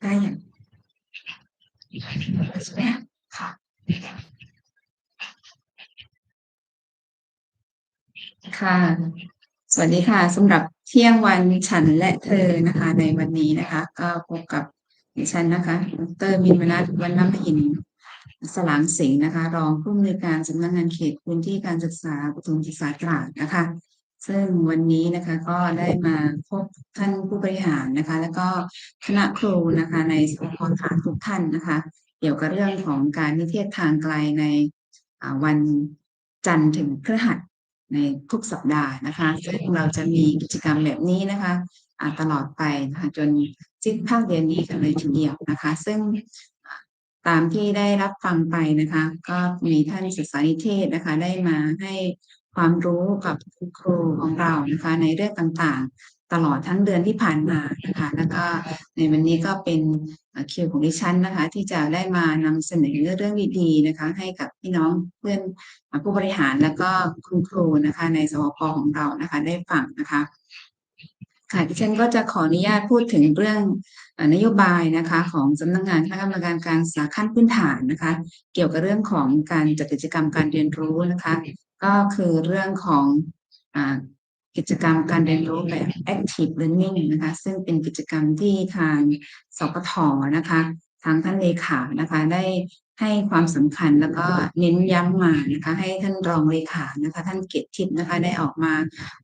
ได้อย่างใช่ไหมค่ะค่ะ สวัสดีค่ะสำหรับเที่ยงวันฉันและเธอนะคะ ในวันนี้นะคะ ก็พบกับดิฉันนะคะดรมินมนัสวรรณมหิน สลางสิงห์นะคะ รองผู้อำนวยการสำนักงานเขตพื้นที่การศึกษาประถมศึกษาตราดนะคะ ซึ่งวันนี้นะคะก็ได้มาพบท่านผู้บริหารนะคะ แล้วก็คณะครูนะคะ ในสพฐานทุกท่านนะคะ เกี่ยวกับเรื่องของการนิเทศทางไกลในวันจันทร์ถึงพฤหัสในทุกสัปดาห์นะคะซึ่งเราจะมีกิจกรรมแบบนี้นะคะตลอดไปนะคะจนสิ้นภาคเดือนนี้กันเลยทีเดียวนะคะ ซึ่ง ตามที่ได้รับฟังไปนะคะ ก็มีท่านศึกษานิเทศนะคะ ได้มาให้ความรู้กับคุณครูของเรานะคะ ในเรื่องต่างๆ ตลอดทั้งเดือนที่ผ่านมานะคะ แล้วก็ในวันนี้ก็เป็นคิวของดิฉันนะคะ ที่จะได้มานำเสนอเรื่องดีๆนะคะ ให้กับพี่น้องเพื่อนผู้บริหารแล้วก็คุณครูนะคะ ในสวพของเรานะคะ ได้ฟังนะคะ ค่ะดิฉันก็จะขออนุญาตพูดถึงเรื่องอนโยบายนะคะของสำนักงานคณะกรรมการการศึกษาขั้นพื้นฐานนะคะ เกี่ยวกับเรื่องของการจัดกิจกรรมการเรียนรู้นะคะ ก็คือเรื่องของอกิจกรรมการเรียนรู้แบบ active learning นะคะซึ่งเป็นกิจกรรมที่ทางสปทนะคะทางท่านเลขานะคะได้ ให้ความสำคัญแล้วก็เน้นย้ำมานะคะให้ท่านรองเลขานะคะ ท่านเกียรติทิพย์นะคะได้ออกมา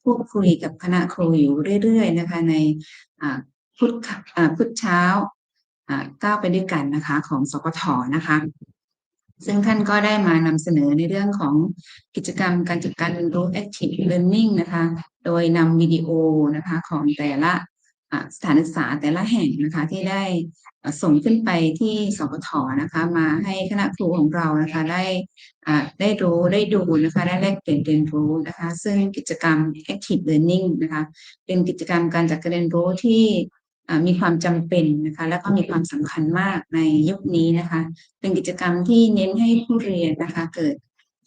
พูดคุยกับคณะครูอยู่เรื่อยๆนะคะ ในพุทธพุทธเช้าก้าวไปด้วยกันนะคะ ของสปทนะคะ ซึ่งท่านก็ได้มานำเสนอในเรื่องของกิจกรรมการจัดการเรียนรู้ active learning นะคะ โดยนำวิดีโอนะคะของแต่ละ สถานศึกษาแต่ละแห่งนะคะที่ได้ส่งขึ้นไปที่สปทนะคะมาให้คณะครูของเรานะคะได้ได้รู้ได้ดูนะคะได้แลกเปลี่ยนเรียนรู้นะคะซึ่งกิจกรรม active learning นะคะเป็นกิจกรรมการจัดการเรียนรู้ที่มีความจำเป็นนะคะและก็มีความสำคัญมากในยุคนี้นะคะเป็นกิจกรรมที่เน้นให้ผู้เรียนนะคะเกิด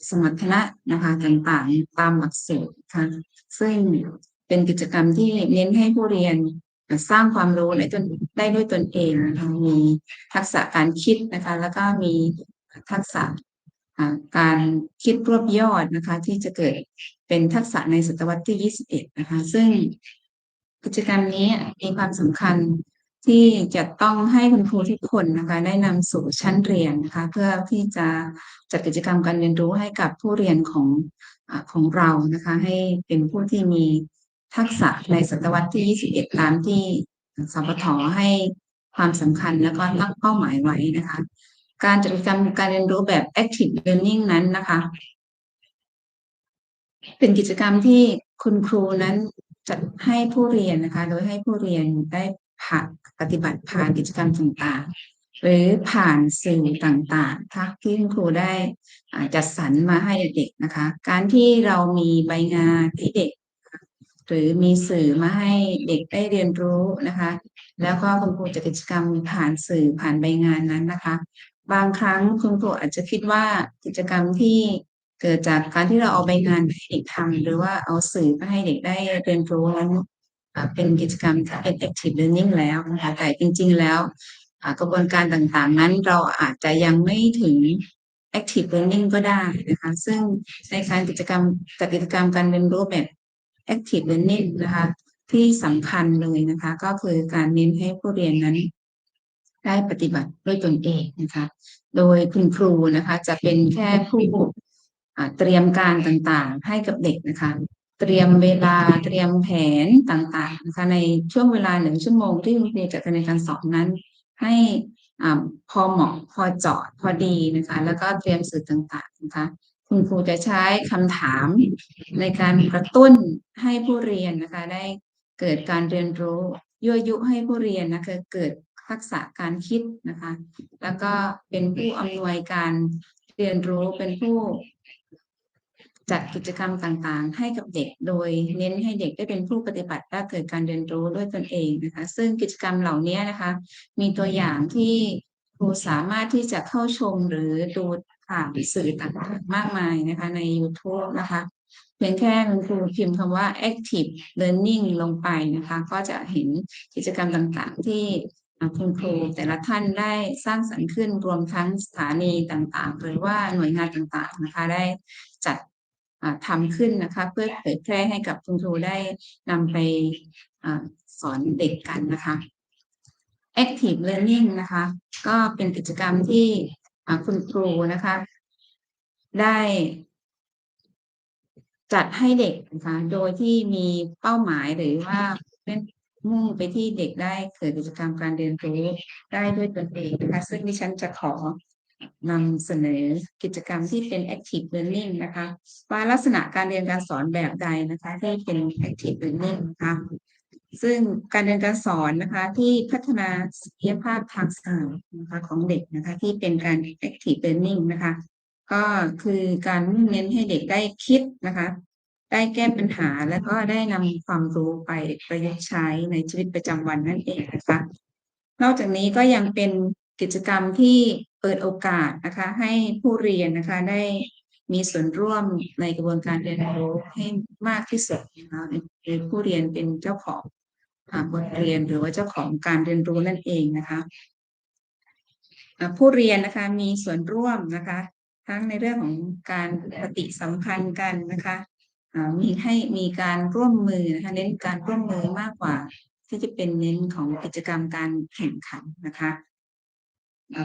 สมรรถนะนะคะต่างๆตามหลักสูตรนะคะซึ่งเป็นกิจกรรมที่เน้นให้ผู้เรียน สร้างความรู้ได้ตนได้ด้วยตนเองนะคะมีทักษะการคิดนะคะ แล้วก็มีทักษะการคิดรวบยอดนะคะ ที่จะเกิดเป็นทักษะในศตวรรษที่ 21 นะคะ ซึ่งกิจกรรมนี้มีความสำคัญที่จะต้องให้คุณครูทุกคนนะคะ ได้นำสู่ชั้นเรียนนะคะ เพื่อที่จะจัดกิจกรรมการเรียนรู้ให้กับผู้เรียนของอของเรานะคะ ให้เป็นผู้ที่มี ทักษะในศตวรรษที่ 21 ตามที่สปทให้ความสำคัญแล้วก็ตั้งเป้าหมายไว้นะคะ การจัดกิจกรรมการเรียนรู้แบบ active learning นั้นนะคะ เป็นกิจกรรมที่คุณครูนั้นจัดให้ผู้เรียนนะคะ โดยให้ผู้เรียนได้ผ่านปฏิบัติผ่านกิจกรรมต่างๆ หรือผ่านสื่อต่างๆทักที่คุณครูได้จัดสรรมาให้เด็กนะคะ การที่เรามีใบงานให้เด็ก หรือมีสื่อมาให้เด็กได้เรียนรู้นะคะ แล้วก็คุณครูจัดกิจกรรมผ่านสื่อผ่านใบงานนั้นนะคะ บางครั้งคุณครูอาจจะคิดว่ากิจกรรมที่เกิดจากการที่เราเอาใบงานไปให้เด็กทำหรือว่าเอาสื่อไปให้เด็กได้เรียนรู้นั้นเป็นกิจกรรมที่เป็น active learning แล้วนะคะแต่จริง ๆ แล้วกระบวนการต่างๆ นั้นเราอาจจะยังไม่ถึง active learning ก็ได้นะคะ ซึ่งในการกิจกรรมจัดกิจกรรมการเรียนรู้แบบ active learning นะคะ ที่สำคัญเลยนะคะ ก็คือการเน้นให้ผู้เรียนนั้น ได้ปฏิบัติด้วยตนเองนะคะ โดยคุณครูนะคะ จะเป็นแค่ผู้เตรียมการต่างๆ ให้กับเด็กนะคะ เตรียมเวลาเตรียมแผนต่างๆนะคะในช่วงเวลาหนึ่งชั่วโมงที่โรงเรียนจัดการเรียนการสอนนั้น ให้อ่าพอเหมาะพอเจาะพอดีนะคะ แล้วก็เตรียมสื่อต่างๆนะคะ คุณครูจะใช้คำถามในการกระตุ้นให้ผู้เรียนนะคะ ได้เกิดการเรียนรู้ยั่วยุให้ผู้เรียนนะคะเกิดทักษะการคิดนะคะ แล้วก็เป็นผู้อำนวยการเรียนรู้เป็นผู้ จัดกิจกรรมต่างๆ ให้กับเด็กโดยเน้นให้เด็กได้เป็นผู้ปฏิบัติและเกิดการเรียนรู้ด้วยตนเองนะคะ ซึ่งกิจกรรมเหล่านี้นะคะ มีตัวอย่างที่ครูสามารถที่จะเข้าชมหรือดู ผ่านสื่อต่างๆมากมายนะคะใน YouTube นะคะเพียงแค่คุณครูพิมพ์คำว่า active learning ลงไปนะคะ ก็จะเห็นกิจกรรมต่างๆ ที่คุณครูแต่ละท่านได้สร้างสรรค์ขึ้นรวมทั้งสถานีต่างๆ หรือว่าหน่วยงานต่างๆนะคะ ได้จัดทำขึ้นนะคะ เพื่อเผยแพร่ให้กับคุณครูได้นำไปอสอนเด็กกันนะคะ active learning นะคะ ก็เป็นกิจกรรมที่ คุณครูนะคะ ได้จัดให้เด็กนะคะโดยที่มีเป้าหมายหรือว่าเน้นมุ่งไปที่เด็กได้เกิดกิจกรรมการเรียนรู้ได้ด้วยตนเองนะคะซึ่งดิฉันจะขอนำเสนอกิจกรรมที่เป็น active learning นะคะว่าลักษณะการเรียนการสอนแบบใดนะคะที่เป็น active learning นะคะ ซึ่งการเรียนการสอนนะคะที่พัฒนาศักยภาพทางสมอนะคะของเด็กนะคะที่เป็นการ active learning นะคะก็คือการมุ่งเน้นให้เด็กได้คิดนะคะ ได้แก้ปัญหาแล้วก็ได้นำความรู้ไปประยุกต์ใช้ในชีวิตประจำวันนั่นเองนะคะ นอกจากนี้ก็ยังเป็นกิจกรรมที่เปิดโอกาสนะคะ ให้ผู้เรียนนะคะได้มีส่วนร่วมในกระบวนการเรียนรู้ให้มากที่สุดนะคะโดยผู้เรียนเป็นเจ้าของ อ่าบทเรียนหรือว่าเจ้าของการเรียนรู้นั่นเองนะคะผู้เรียนนะคะมีส่วนร่วมนะคะ ทั้งในเรื่องของการปฏิสัมพันธ์กันนะคะมีให้มีการร่วมมือนะคะเน้นการร่วมมือมากกว่า ที่จะเป็นเน้นของกิจกรรมการแข่งขันนะคะ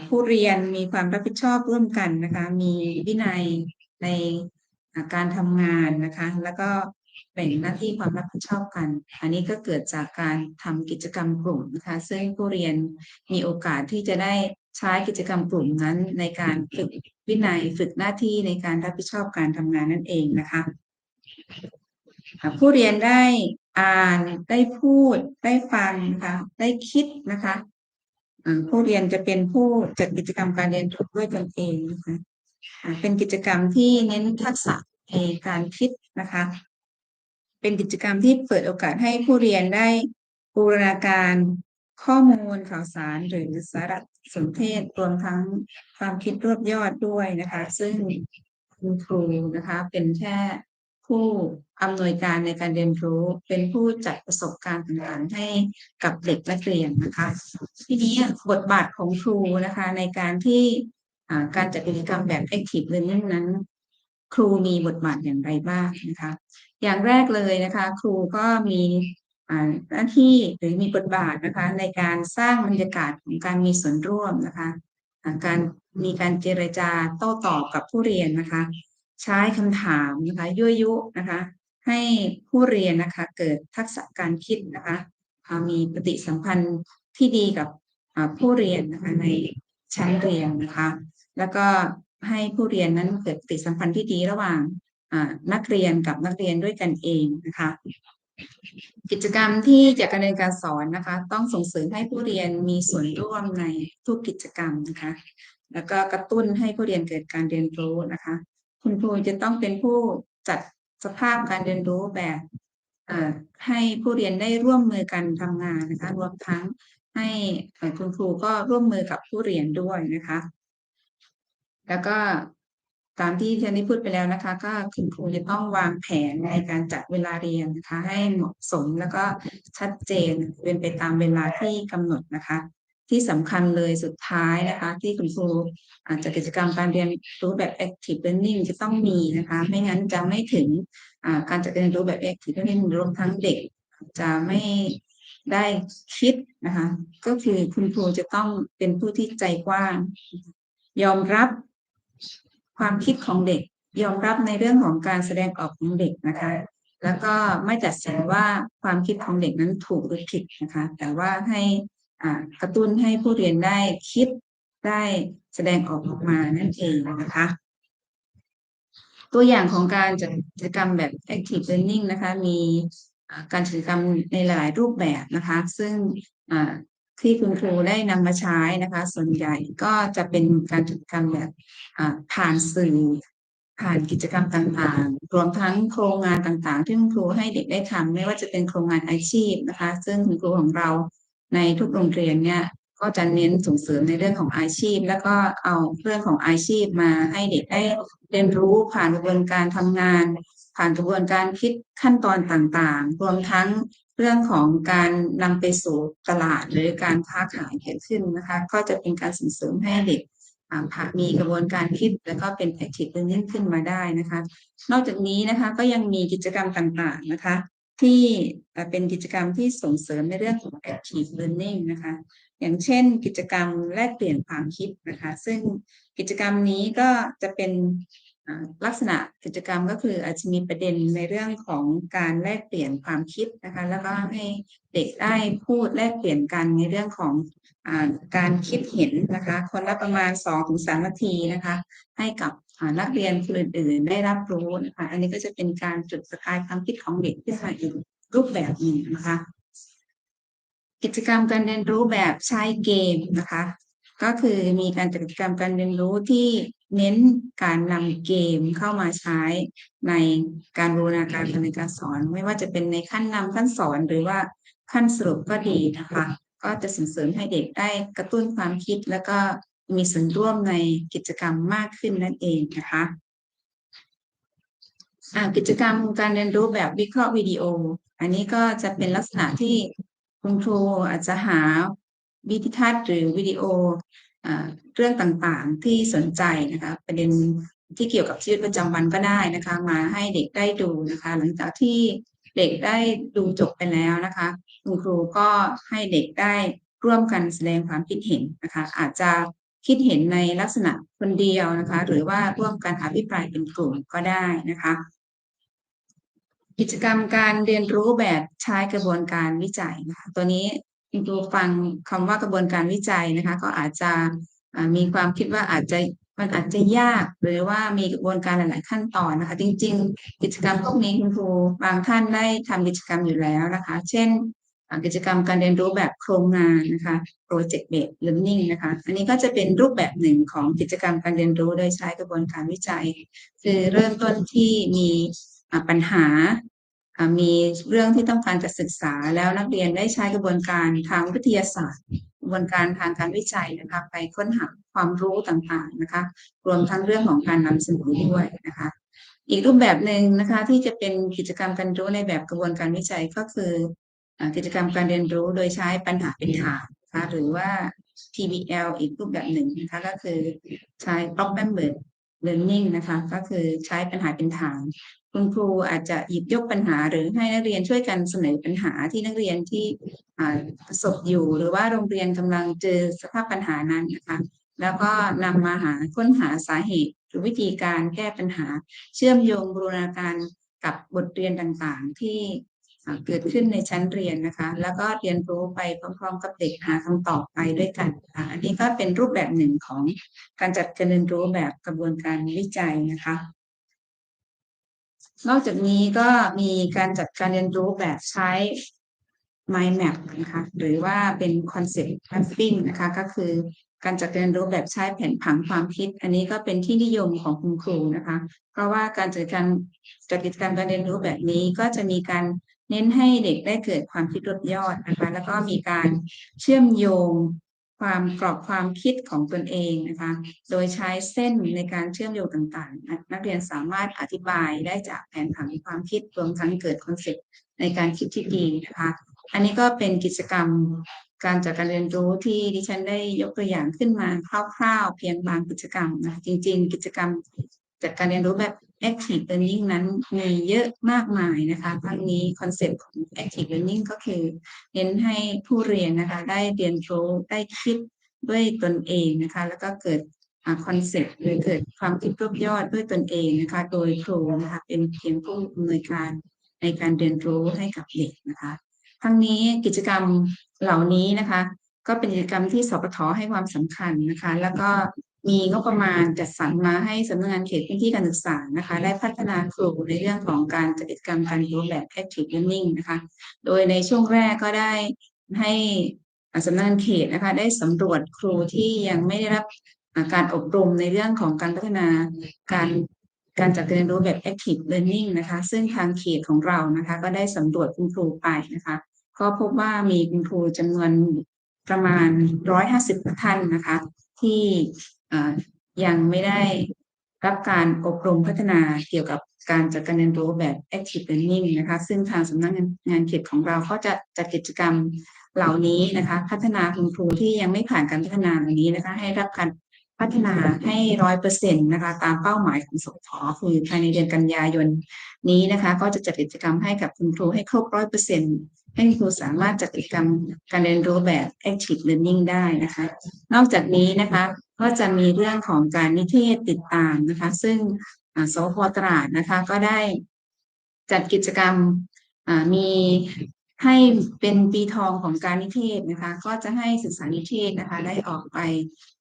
ผู้เรียนมีความรับผิดชอบร่วมกันนะคะ มีวินัยในการทำงานนะคะ แล้วก็ แบ่งหน้าที่ความรับผิดชอบกัน อันนี้ก็เกิดจากการทำกิจกรรมกลุ่มนะคะซึ่งผู้เรียนมีโอกาสที่จะได้ใช้กิจกรรมกลุ่มนั้น ในการฝึกวินัยฝึกหน้าที่ในการรับผิดชอบการทำงานนั่นเองนะคะผู้เรียนได้อ่านได้พูดได้ฟังนะคะได้คิดนะคะผู้เรียนจะเป็นผู้จัดกิจกรรมการเรียนรู้ด้วยตนเองนะคะเป็นกิจกรรมที่เน้นทักษะในการคิดนะคะ เป็นกิจกรรมที่เปิดโอกาสให้ผู้เรียนได้บูรณาการข้อมูลข่าวสารหรือสารสนเทศรวมทั้งความคิดรวบยอดด้วยนะคะ ซึ่งคุณครูนะคะ เป็นแค่ผู้อำนวยการในการเรียนรู้ เป็นผู้จัดประสบการณ์ต่างๆให้กับเด็กนักเรียนนะคะ ทีนี้บทบาทของครูนะคะ ในการที่การจัดกิจกรรมแบบ active learning นั้น ครูมีบทบาทอย่างไรบ้างนะคะ อย่างแรกเลยนะคะ ครูก็มีหน้าที่หรือมีบทบาทนะคะในการสร้างบรรยากาศของการมีส่วนร่วมนะคะการมีการเจรจาโต้ตอบกับผู้เรียนนะคะ ใช้คำถามนะคะยั่วยุนะคะ ให้ผู้เรียนนะคะเกิดทักษะการคิดนะคะมีปฏิสัมพันธ์ที่ดีกับผู้เรียนนะคะในชั้นเรียนนะคะ แล้วก็ให้ผู้เรียนนั้นเกิดปฏิสัมพันธ์ที่ดีระหว่าง นักเรียนกับนักเรียนด้วยกันเองนะคะกิจกรรมที่จาการเรียนการสอนนะคะ ต้องส่งเสริมให้ผู้เรียนมีส่วนร่วมในทุกกิจกรรมนะคะ แล้วก็กระตุ้นให้ผู้เรียนเกิดการเรียนรู้นะคะ คุณครูจะต้องเป็นผู้จัดสภาพการเรียนรู้แบบให้ผู้เรียนได้ร่วมมือกันทำงานนะคะ รวมทั้งให้คุณครูก็ร่วมมือกับผู้เรียนด้วยนะคะ แล้วก็ ตามที่ที่นได้พูดไปแล้วนะคะ ก็คุณครูจะต้องวางแผนในการจัดเวลาเรียนนะคะ ให้เหมาะสมแล้วก็ชัดเจนเป็นไปตามเวลาที่กำหนดนะคะ ที่สำคัญเลยสุดท้ายนะคะ ที่คุณครูอาจจะกิจกรรมการเรียนรู้แบบ active learning จะต้องมีนะคะ ไม่งั้นจะไม่ถึงการจัดการเรียนรู้แบบ active learning รวมทั้งเด็ก จะไม่ได้คิดนะคะ ก็คือคุณครูจะต้องเป็นผู้ที่ใจกว้าง ยอมรับ ความคิดของเด็กยอมรับในเรื่องของการแสดงออกของเด็กนะคะ แล้วก็ไม่ตัดสินว่าความคิดของเด็กนั้นถูกหรือผิดนะคะ แต่ว่าให้กระตุ้นให้ผู้เรียนได้คิดได้แสดงออกออกมานั่นเองนะคะ ตัวอย่างของการจัดกิจกรรมแบบ active learning นะคะ มีการจัดกิจกรรมในหลายรูปแบบนะคะ ซึ่ง ที่คุณครูได้นำมาใช้นะคะ ส่วนใหญ่ก็จะเป็นการจัดกิจกรรมแบบผ่านสื่อ ผ่านกิจกรรมต่างๆ รวมทั้งโครงงานต่างๆ ที่คุณครูให้เด็กได้ทำไม่ว่าจะเป็นโครงงานอาชีพนะคะ ซึ่งคุณครูของเราในทุกโรงเรียนเนี่ยก็จะเน้นส่งเสริมในเรื่องของอาชีพ แล้วก็เอาเรื่องของอาชีพมาให้เด็กได้เรียนรู้ผ่านกระบวนการทำงาน ผ่านกระบวนการคิดขั้นตอนต่างๆ รวมทั้ง เรื่องของการนำไปสู่ตลาดหรือการค้าขายเกิดขึ้นนะคะ ก็จะเป็นการส่งเสริมให้เด็กมีกระบวนการคิดแล้วก็เป็น active learning ขึ้นมาได้นะคะ นอกจากนี้นะคะก็ยังมีกิจกรรมต่างๆนะคะ ที่เป็นกิจกรรมที่ส่งเสริมในเรื่องของ active learning นะคะ อย่างเช่น กิจกรรมแลกเปลี่ยนความคิดนะคะ ซึ่งกิจกรรมนี้ก็จะเป็น ลักษณะกิจกรรมก็คืออาจจะมีประเด็นในเรื่องของการแลกเปลี่ยนความคิดนะคะ แล้วก็ให้เด็กได้พูดแลกเปลี่ยนกันในเรื่องของอการคิดเห็นนะคะ คนละประมาณ2อถึงสนาทีนะคะ ให้กับนักเรียนคนอื่นๆได้รับรู้นะคะ อันนี้ก็จะเป็นการจุดสกายความคิดของเด็กที่มาอีกรูปแบบหนึ่งนะคะ กิจกรรมการเรียนรู้แบบใช้เกมนะคะ ก็คือมีการจัดกิจกรรมการเรียนรู้ที่เน้นการนำเกมเข้ามาใช้ในการบูรณาการในการสอน ไม่ว่าจะเป็นในขั้นนำขั้นสอนหรือว่าขั้นสรุปก็ดีนะคะ ก็จะส่งเสริมให้เด็กได้กระตุ้นความคิด แล้วก็มีส่วนร่วมในกิจกรรมมากขึ้นนั่นเองนะคะกิจกรรมการเรียนรู้แบบวิเคราะห์วิดีโอ อันนี้ก็จะเป็นลักษณะที่คุณครูอาจจะหา วิดีทัศน์หรือวิดีโอเรื่องต่างๆที่สนใจนะคะประเด็นที่เกี่ยวกับชีวิตประจำวันก็ได้นะคะ มาให้เด็กได้ดูนะคะ หลังจากที่เด็กได้ดูจบไปแล้วนะคะคุณครูก็ให้เด็กได้ร่วมกันแสดงความคิดเห็นนะคะ อาจจะคิดเห็นในลักษณะคนเดียวนะคะ หรือว่าร่วมกันอภิปรายเป็นกลุ่มก็ได้นะคะ กิจกรรมการเรียนรู้แบบใช้กระบวนการวิจัยนะคะ ตัวนี้ คุณครูฟังคำว่ากระบวนการวิจัยนะคะ ก็อาจจะมีความคิดว่าอาจจะมันอาจจะยากหรือว่ามีกระบวนการหลาย ๆ ขั้นตอนนะคะ จริง ๆ กิจกรรมพวกนี้คุณครูบางท่านได้ทำกิจกรรมอยู่แล้วนะคะ เช่นกิจกรรมการเรียนรู้แบบโครงงานนะคะ project based learning นะคะ อันนี้ก็จะเป็นรูปแบบหนึ่งของกิจกรรมการเรียนรู้โดยใช้กระบวนการวิจัย คือเริ่มต้นที่มีปัญหา มีเรื่องที่ต้องการจะศึกษาแล้วนักเรียนได้ใช้กระบวนการทางวิทยาศาสตร์ กระบวนการทางการวิจัยนะคะไปค้นหาความรู้ต่างๆนะคะ รวมทั้งเรื่องของการนำเสนอด้วยนะคะ อีกรูปแบบหนึ่งนะคะที่จะเป็นกิจกรรมการรู้ในแบบกระบวนการวิจัยก็คือกิจกรรมการเรียนรู้โดยใช้ปัญหาเป็นฐานนะคะหรือว่า TBL อีกรูปแบบหนึ่งนะคะก็คือใช้ problem based learning นะคะ ก็คือใช้ปัญหาเป็นฐาน คุณครูอาจจะหยิบยกปัญหา หรือให้นักเรียนช่วยกันเสนอปัญหาที่นักเรียนที่ประสบอยู่ หรือว่าโรงเรียนกำลังเจอสภาพปัญหานั้นนะคะแล้วก็นำมาหาค้นหาสาเหตุ หรือวิธีการแก้ปัญหา เชื่อมโยงบูรณาการกับบทเรียนต่างๆ ที่ เกิดขึ้นในชั้นเรียนนะคะ แล้วก็เรียนรู้ไปพร้อมๆกับเด็กหาคำตอบไปด้วยกันค่ะอันนี้ก็เป็นรูปแบบหนึ่งของการจัดการเรียนรู้แบบกระบวนการวิจัยนะคะ นอกจากนี้ก็มีการจัดการเรียนรู้แบบใช้ mind map นะคะ หรือว่าเป็น concept mapping นะคะ ก็คือการจัดเรียนรู้แบบใช้แผนผังความคิด อันนี้ก็เป็นที่นิยมของคุณครูนะคะ เพราะว่าการจัดการจัดกิจกรรมการเรียนรู้แบบนี้ก็จะมีการ เน้นให้เด็กได้เกิดความคิดลดยอดนะคะ แล้วก็มีการเชื่อมโยงความกรอบความคิดของตนเองนะคะ โดยใช้เส้นในการเชื่อมโยงต่างๆ นักเรียนสามารถอธิบายได้จากแผนผังความคิดรวมทั้งเกิดคอนเซ็ปต์ในการคิดที่ดีนะคะ อันนี้ก็เป็นกิจกรรมการจัดการเรียนรู้ที่ดิฉันได้ยกตัวอย่างขึ้นมาคร่าวๆ เพียงบางกิจกรรมนะจริง ๆ กิจกรรมจัดการเรียนรู้แบบ active learning นั้นมีเยอะมากมายนะคะทั้งนี้คอนเซปต์ของ active learning ก็คือเน้นให้ผู้เรียนนะคะได้เรียนรู้ได้คิดด้วยตนเองนะคะ แล้วก็เกิดคอนเซปต์หรือเกิดความคิดรวบยอดด้วยตนเองนะคะ โดยครูนะคะเป็นเพียงผู้อำนวยการในการเรียนรู้ให้กับเด็กนะคะทั้งนี้กิจกรรมเหล่านี้นะคะ ก็เป็นกิจกรรมที่สปทให้ความสำคัญนะคะ แล้วก็ มีงบประมาณจัดสรรมาให้สำนักงานเขตพื้นที่การศึกษานะคะได้พัฒนาครูในเรื่องของการจัดกิจกรรมการเรียนรู้แบบ active learning นะคะโดยในช่วงแรกก็ได้ให้สำนักงานเขตนะคะได้สำรวจครูที่ยังไม่ได้รับการอบรมในเรื่องของการพัฒนาการการจัดการเรียนรู้แบบ active learning นะคะ ซึ่งทางเขตของเรานะคะ ก็ได้สำรวจคุณครูไปนะคะ ก็พบว่ามีคุณครูจำนวนประมาณ 150ท่านนะคะ ที่ยังไม่ได้รับการอบรมพัฒนาเกี่ยวกับการจัดการเรียนรู้แบบ active learning นะคะ ซึ่งทางสำนักงานงานเขตของเราก็จะจัดกิจกรรมเหล่านี้นะคะ พัฒนาคุณครูที่ยังไม่ผ่านการพัฒนาเหล่านี้นะคะ ให้รับการพัฒนาให้ร้อยเปอร์เซ็นต์นะคะ ตามเป้าหมายของสพคือภายในเดือนกันยายนนี้นะคะ ก็จะจัดกิจกรรมให้กับคุณครูให้ครบร้อยเปอร์เซ็นต์ ให้ครูสามารถจัดกิจกรรมการเรียนรู้แบบ active learning ได้นะคะ นอกจากนี้นะคะ ก็จะมีเรื่องของการนิเทศติดตามนะคะ ซึ่งสพตราดนะคะ ก็ได้จัดกิจกรรมมีให้เป็นปีทองของการนิเทศนะคะ ก็จะให้ศึกษานิเทศนะคะ ได้ออกไป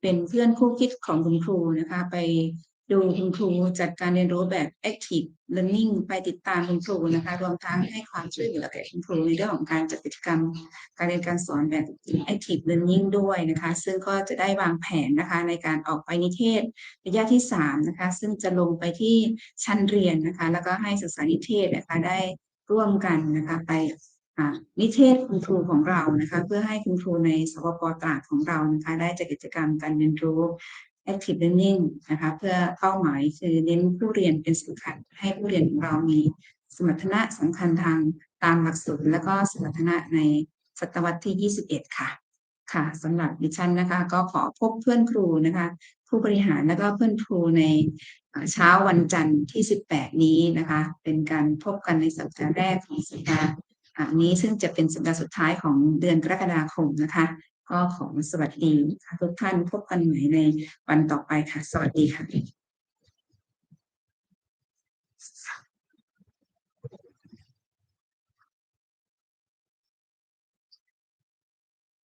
เป็นเพื่อนคู่คิดของคุณครูนะคะ ไป ดูคุณครูจัดการเรียนรู้แบบ active learning ไปติดตามคุณครูนะคะ รวมทั้งให้ความช่วยเหลือแก่คุณครูในเรื่องของการจัดกิจกรรม การเรียนการสอนแบบ active learning ด้วยนะคะ ซึ่งก็จะได้วางแผนนะคะ ในการออกไปนิเทศระยะที่สามนะคะ ซึ่งจะลงไปที่ชั้นเรียนนะคะ แล้วก็ให้ศึกษานิเทศนะคะได้ร่วมกันนะคะไปนิเทศคุณครูของเรานะคะ เพื่อให้คุณครูในสปปตราดของเรานะคะได้จัดกิจกรรมการเรียนรู้ active learning นะคะเพื่อเป้าหมายคือเน้นผู้เรียนเป็นสำคัญ ให้ผู้เรียนของเรามีสมรรถนะสำคัญทางตามหลักสูตร และก็สมรรถนะในศตวรรษที่ 21 ค่ะค่ะสำหรับดิฉันนะคะ ก็ขอพบเพื่อนครูนะคะ ผู้บริหารและก็เพื่อนครูในเช้าวันจันทร์ที่ 18 นี้นะคะ เป็นการพบกันในสัปดาห์แรกของสัปดาห์นี้ซึ่งจะเป็นสัปดาห์สุดท้ายของเดือนกรกฎาคมนะคะ ก็ขอสวัสดีค่ะทุกท่านพบกันใหม่ในวันต่อไปค่ะ สวัสดีค่ะ